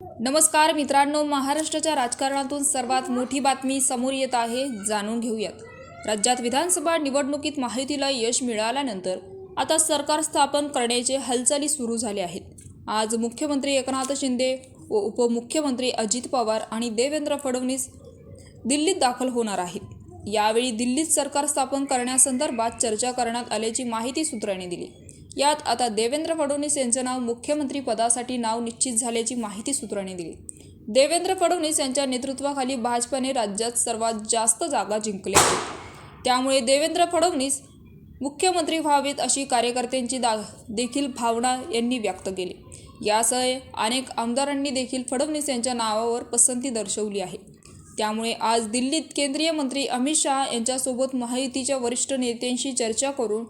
नमस्कार मित्रांनो महाराष्ट्राच्या राजकारणातून सर्वात मोठी बातमी समोर येत आहे जाणून घेऊयात. राज्यात विधानसभा निवडणुकीत माहितीला यश मिळाल्यानंतर आता सरकार स्थापन करण्याचे हालचाली सुरू झाले आहेत. आज मुख्यमंत्री एकनाथ शिंदे व उपमुख्यमंत्री अजित पवार आणि देवेंद्र फडणवीस दिल्लीत दाखल होणार आहेत. यावेळी दिल्लीत सरकार स्थापन करण्यासंदर्भात चर्चा करण्यात आल्याची माहिती सूत्रांनी दिली. यात आता देवेंद्र फडणवीस यांचं नाव मुख्यमंत्री पदासाठी नाव निश्चित झाल्याची माहिती सूत्रांनी दिली. देवेंद्र फडणवीस यांच्या नेतृत्वाखाली भाजपने राज्यात सर्वात जास्त जागा जिंकल्या. आहेत त्यामुळे देवेंद्र फडणवीस मुख्यमंत्री व्हावेत अशी कार्यकर्त्यांची दा देखील भावना यांनी व्यक्त केली. यासह अनेक आमदारांनी देखील फडणवीस यांच्या नावावर पसंती दर्शवली आहे. त्यामुळे आज दिल्लीत केंद्रीय मंत्री अमित शहा यांच्यासोबत महायुतीच्या वरिष्ठ नेत्यांशी चर्चा करून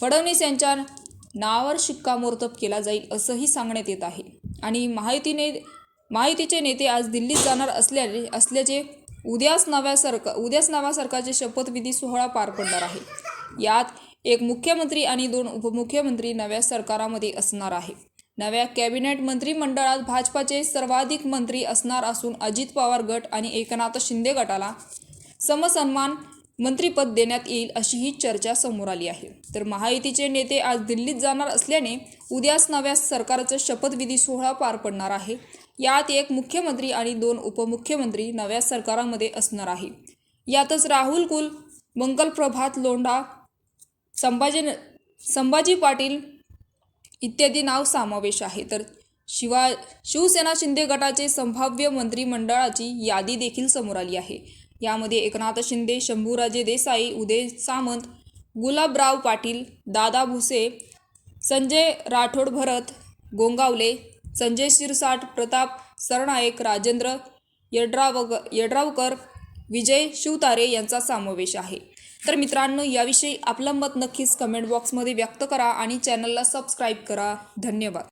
फडणवीस यांच्या नावावर शिक्कामोर्तब केला जाईल असंही सांगण्यात येत आहे. आणि महायुतीने महायुतीचे नेते आज दिल्लीत जाणार असल्याने असल्याचे उद्याच नव्या सरकार उद्याच नव्या सरकारचे शपथविधी सोहळा पार पडणार आहे. यात एक मुख्यमंत्री आणि दोन उपमुख्यमंत्री नव्या सरकारामध्ये असणार आहे. नव्या कॅबिनेट मंत्रिमंडळात भाजपाचे सर्वाधिक मंत्री असणार असून अजित पवार गट आणि एकनाथ शिंदे गटाला समसन्मान मंत्रीपद देण्यात येईल अशी ही चर्चा समोर आली आहे. तर महायुतीचे नेते आज दिल्लीत जाणार असल्याने उद्याच नव्या सरकारचा शपथविधी सोहळा पार पडणार आहे. यात एक मुख्यमंत्री आणि दोन उपमुख्यमंत्री नव्या सरकारामध्ये असणार आहे. यातच राहुल कुल मंगल प्रभात लोंढा संभाजी संभाजी पाटील इत्यादी नाव समावेश आहे. तर शिवा शिवसेना शिंदे गटाचे संभाव्य मंत्रिमंडळाची यादी देखील समोर आली आहे. यामध्ये एकनाथ शिंदे शंभूराजे देसाई उदय सामंत गुलाबराव पाटील दादा भुसे संजय राठोड भरत गोंगावले संजय शिरसाट प्रताप सरनायक राजेंद्र यड्रावग यड्रावकर विजय शिवतारे यांचा समावेश आहे. तर मित्रांनो याविषयी आपलं मत नक्कीच कमेंट बॉक्समध्ये व्यक्त करा आणि चॅनलला सबस्क्राईब करा. धन्यवाद.